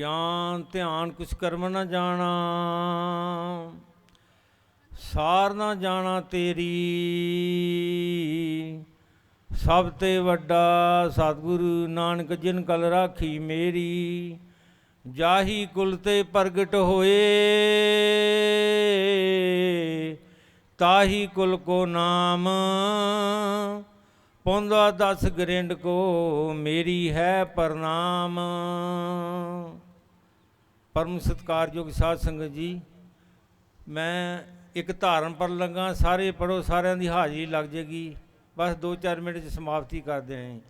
ਗਿਆਨ ਧਿਆਨ ਕੁਛ ਕਰਮ ਨਾ ਜਾਣਾ, ਸਾਰ ਨਾ ਜਾਣਾ ਤੇਰੀ। ਸਭ ਤੇ ਵੱਡਾ ਸਤਿਗੁਰੂ ਨਾਨਕ ਜਿਨ ਕਲ ਰਾਖੀ ਮੇਰੀ, ਜਾਹੀ ਕੁਲ ਤੇ ਪ੍ਰਗਟ ਹੋਏ, ਤਾਹੀ ਕੁਲ ਕੋ ਨਾਮ, ਪੌਂਦਾ ਦਸ ਗਰਿੰਡ ਕੋ ਮੇਰੀ ਹੈ ਪ੍ਰਣਾਮ। ਪਰਮ ਸਤਿਕਾਰਯੋਗ ਸਾਧ ਸੰਗਤ ਜੀ, ਮੈਂ ਇੱਕ ਧਾਰਨ ਪਰ ਲੱਗਾ, ਸਾਰੇ ਪੜੋ ਸਾਰਿਆਂ ਦੀ ਹਾਜ਼ਰੀ ਲੱਗ ਜੇਗੀ। ਬਸ 2-4 ਮਿੰਟ ਚ ਸਮਾਪਤੀ ਕਰ ਦੇਣੀ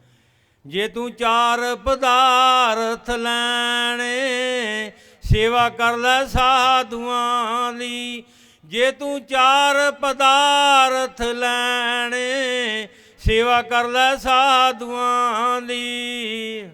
ਜੇ ਤੂੰ ਚਾਰ ਪਦਾਰਥ ਲੈਣੇ, ਸੇਵਾ ਕਰ ਲੈ ਸਾਧੂਆਂ ਦੀ। ਜੇ ਤੂੰ ਚਾਰ ਪਦਾਰਥ ਲੈਣੇ, ਸੇਵਾ ਕਰ ਲੈ ਸਾਧੂਆਂ ਦੀ।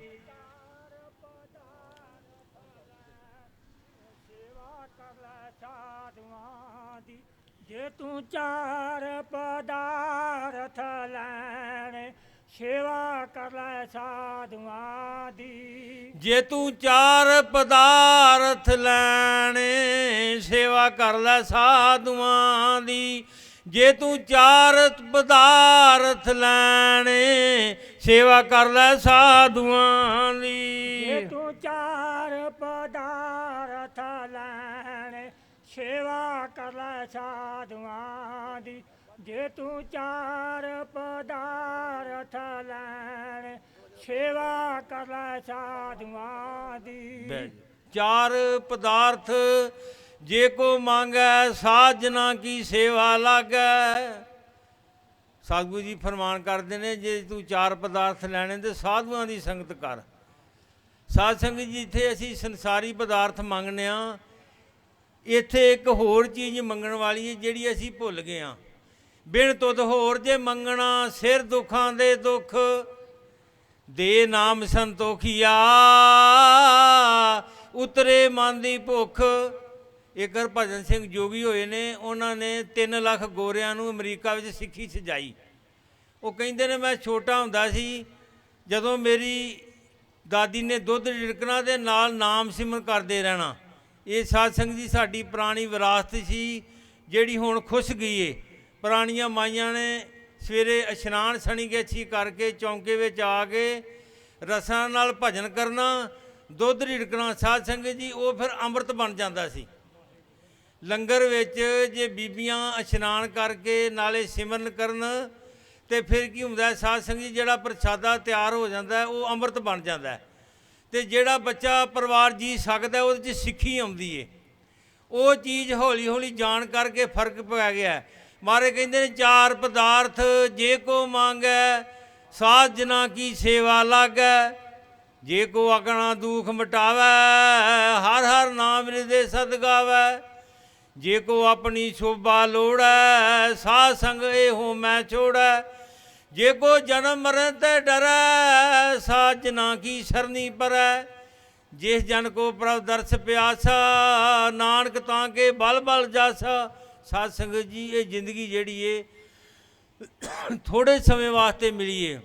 ਜੇ ਤੂੰ ਚਾਰ ਪਦਾਰਥ ਲੈਣੇ ਸੇਵਾ ਕਰ ਲੈ ਸਾਧੂਆਂ ਦੀ। ਜੇ ਤੂੰ ਚਾਰ ਪਦਾਰਥ ਲੈਣੇ ਸੇਵਾ ਕਰ ਲੈ ਸਾਧੂਆਂ ਦੀ। ਜੇ ਤੂੰ ਚਾਰ ਪਦਾਰਥ ਲੈਣੇ ਸੇਵਾ ਕਰ ਲੈ ਸਾਧੂਆਂ ਜੇ ਦੀ ਤੂੰ ਚਾਰ ਪਦਾਰਥ ਲੈਣੇ ਸੇਵਾ ਕਰ ਲੈ ਸਾਧੂਆਂ ਦੀ, ਜੇ ਤੂੰ ਚਾਰ ਪਦਾਰਥ ਲੈਣੇ, ਸੇਵਾ ਕਰ ਲੈ ਸਾਧੂਆਂ ਦੀ। ਚਾਰ ਪਦਾਰਥ ਜੇ ਕੋ ਮੰਗੈ, ਸਾਜਨਾ ਕੀ ਸੇਵਾ ਲਾਗੈ? ਸਤਿਗੁਰੂ ਜੀ ਫਰਮਾਨ ਕਰਦੇ ਨੇ, ਜੇ ਤੂੰ ਚਾਰ ਪਦਾਰਥ ਲੈਣੇ ਤੇ ਸਾਧੂਆਂ ਦੀ ਸੰਗਤ ਕਰ। ਸਾਧ ਸੰਗਤ ਜੀ, ਇੱਥੇ ਅਸੀਂ ਸੰਸਾਰੀ ਪਦਾਰਥ ਮੰਗਨੇ ਆ। ਇੱਥੇ ਇੱਕ ਹੋਰ ਚੀਜ਼ ਮੰਗਣ ਵਾਲੀ ਹੈ, ਜਿਹੜੀ ਅਸੀਂ ਭੁੱਲ ਗਏ ਹਾਂ। ਬਿਨ ਤੁਧ ਹੋਰ ਜੇ ਮੰਗਣਾ, ਸਿਰ ਦੁੱਖਾਂ ਦੇ ਦੁੱਖ, ਦੇ ਨਾਮ ਸੰਤੋਖੀਆ। ਉਤਰੇ ਮਨ ਦੀ ਭੁੱਖ। ਇੱਕ ਹਰਭਜਨ ਸਿੰਘ ਜੋਗੀ ਹੋਏ ਨੇ, ਉਹਨਾਂ ਨੇ 3 ਲੱਖ ਗੋਰਿਆਂ ਨੂੰ ਅਮਰੀਕਾ ਵਿੱਚ ਸਿੱਖੀ ਸਜਾਈ। ਉਹ ਕਹਿੰਦੇ ਨੇ, ਮੈਂ ਛੋਟਾ ਹੁੰਦਾ ਸੀ, ਜਦੋਂ ਮੇਰੀ ਦਾਦੀ ਨੇ ਦੁੱਧ ਢਿੜਕਣਾ ਦੇ ਨਾਲ ਨਾਮ ਸਿਮਰਨ ਕਰਦੇ ਰਹਿਣਾ। ਇਹ ਸਾਧ ਸੰਗਤ ਜੀ ਸਾਡੀ ਪੁਰਾਣੀ ਵਿਰਾਸਤ ਸੀ, ਜਿਹੜੀ ਹੁਣ ਖੁਸ਼ ਗਈ ਏ ਪੁਰਾਣੀਆਂ ਮਾਈਆਂ ਨੇ ਸਵੇਰੇ ਇਸ਼ਨਾਨ ਸਣੀ ਗੇਛੀ ਕਰਕੇ ਚੌਂਕੇ ਵਿੱਚ ਆ ਕੇ ਰਸਾਂ ਨਾਲ ਭਜਨ ਕਰਨਾ, ਦੁੱਧ ਰਿੜਕਣਾ, ਸਾਧ ਸੰਗਤ ਜੀ, ਉਹ ਫਿਰ ਅੰਮ੍ਰਿਤ ਬਣ ਜਾਂਦਾ ਸੀ ਲੰਗਰ ਵਿੱਚ ਜੇ ਬੀਬੀਆਂ ਇਸ਼ਨਾਨ ਕਰਕੇ ਨਾਲੇ ਸਿਮਰਨ ਕਰਨ, ਤੇ ਫਿਰ ਕੀ ਹੁੰਦਾ ਹੈ ਸਾਧ ਸੰਗਤ ਜੀ ਜਿਹੜਾ ਪ੍ਰਸ਼ਾਦਾ ਤਿਆਰ ਹੋ ਜਾਂਦਾ, ਉਹ ਅੰਮ੍ਰਿਤ ਬਣ ਜਾਂਦਾ ਹੈ। ਤੇ ਜਿਹੜਾ ਬੱਚਾ ਪਰਿਵਾਰ ਜੀ ਸਕਦਾ, ਉਹਦੇ 'ਚ ਸਿੱਖੀ ਆਉਂਦੀ ਏ। ਉਹ ਚੀਜ਼ ਹੌਲੀ ਹੌਲੀ ਜਾਣ ਕਰਕੇ ਫ਼ਰਕ ਪੈ ਗਿਆ। ਹੈ। ਮਾਰੇ ਕਹਿੰਦੇ ਨੇ, ਚਾਰ ਪਦਾਰਥ ਜੇ ਕੋ ਮੰਗੈ, ਸਾਧ ਜਨਾ ਕੀ ਸੇਵਾ ਲਾਗੈ। ਜੇ ਕੋ ਅਗਣਾ ਦੁਖ ਮਟਾਵੈ, ਹਰ ਹਰ ਨਾਮ ਹਿਰਦੇ ਸਦਗਾਵੈ ਜੇ ਕੋ ਆਪਣੀ ਸ਼ੋਭਾ ਲੋੜੈ, ਸਾਧ ਸੰਗ ਇਹੋ ਮੈਂ ਛੋੜੈ। ਜੇ ਕੋ ਜਨਮ ਮਰਨ ਤੇ ਡਰੈ ਸਾਜਨਾ ਕੀ ਸਰਨੀ ਪਰੈ। ਜਿਸ ਜਨ ਕੋ ਪ੍ਰਭ ਦਰਸ ਪਿਆਸਾ, ਨਾਨਕ ਤਾਂ ਕੇ ਬਲ ਬਲ ਜਾਸਾ। ਸਾਧ ਸੰਗਤ ਜੀ, ਇਹ ਜ਼ਿੰਦਗੀ ਜਿਹੜੀ ਏ, ਥੋੜੇ ਸਮੇਂ ਵਾਸਤੇ ਮਿਲੀ ਏ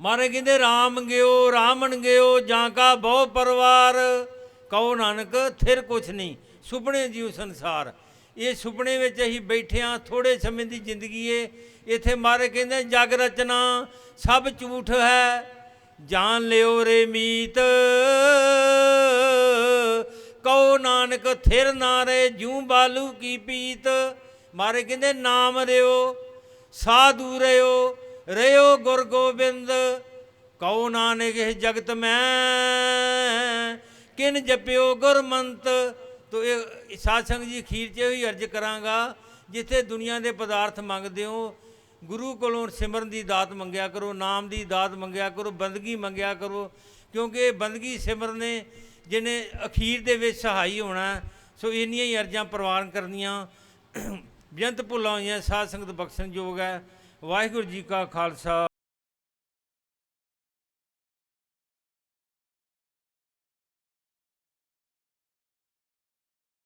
ਮਾਰੇ ਕਹਿੰਦੇ RAM ਗਿਓ ਰਾਮਣ ਗਿਓ, ਜਾਂ ਕਾ ਬਹੁ ਪਰਵਾਰ ਕਹੋ ਨਾਨਕ, ਥਿਰ ਕੁਛ ਨਹੀਂ। ਸੁਪਨੇ ਜੀਉ ਸੰਸਾਰ। ਇਹ ਸੁਪਨੇ ਵਿੱਚ ਅਸੀਂ ਬੈਠੇ ਹਾਂ ਥੋੜੇ ਸਮੇਂ ਦੀ ਜ਼ਿੰਦਗੀ ਏ। ਇੱਥੇ ਮਾਰੇ ਕਹਿੰਦੇ ਜਗ ਰਚਨਾ, ਸਭ ਝੂਠ ਹੈ, ਜਾਣ ਲਿਓ ਰੇ ਮੀਤ। ਕਹੋ ਨਾਨਕ ਥਿਰ ਨਾ ਰੇ ਜੂ ਬਾਲੂ ਕੀ ਪੀਤ। ਮਾਰੇ ਕਹਿੰਦੇ, ਨਾਮ ਰਿਓ, ਸਾਧੂ ਰਿਓ ਰਿਓ ਗੁਰ ਗੋਬਿੰਦ। ਕਹੋ ਨਾਨਕ ਇਹ ਜਗਤ ਮੈਂ, ਕਿਨ ਜਪਿਓ ਗੁਰਮੰਤ। ਤੋ ਇਹ ਸਾਧ ਸੰਗਤ ਜੀ ਅਖੀਰ 'ਚ ਹੀ ਅਰਜ ਕਰਾਂਗਾ, ਜਿੱਥੇ ਦੁਨੀਆ ਦੇ ਪਦਾਰਥ ਮੰਗਦੇ ਹੋ, ਗੁਰੂ ਕੋਲੋਂ ਸਿਮਰਨ ਦੀ ਦਾਤ ਮੰਗਿਆ ਕਰੋ, ਨਾਮ ਦੀ ਦਾਤ ਮੰਗਿਆ ਕਰੋ, ਬੰਦਗੀ ਮੰਗਿਆ ਕਰੋ, ਕਿਉਂਕਿ ਇਹ ਬੰਦਗੀ ਸਿਮਰਨ ਨੇ ਜਿਹਨੇ ਅਖੀਰ ਦੇ ਵਿੱਚ ਸਹਾਈ ਹੋਣਾ, ਸੋ ਇੰਨੀਆਂ ਹੀ ਅਰਜ਼ਾਂ ਪ੍ਰਵਾਨ ਕਰਨੀਆਂ। ਬੇਅੰਤ ਭੁੱਲਾਂ ਹੋਈਆਂ, ਸਾਧ ਸੰਗਤ ਬਖਸ਼ਣ ਯੋਗ ਹੈ। ਵਾਹਿਗੁਰੂ ਜੀ ਕਾ ਖਾਲਸਾ।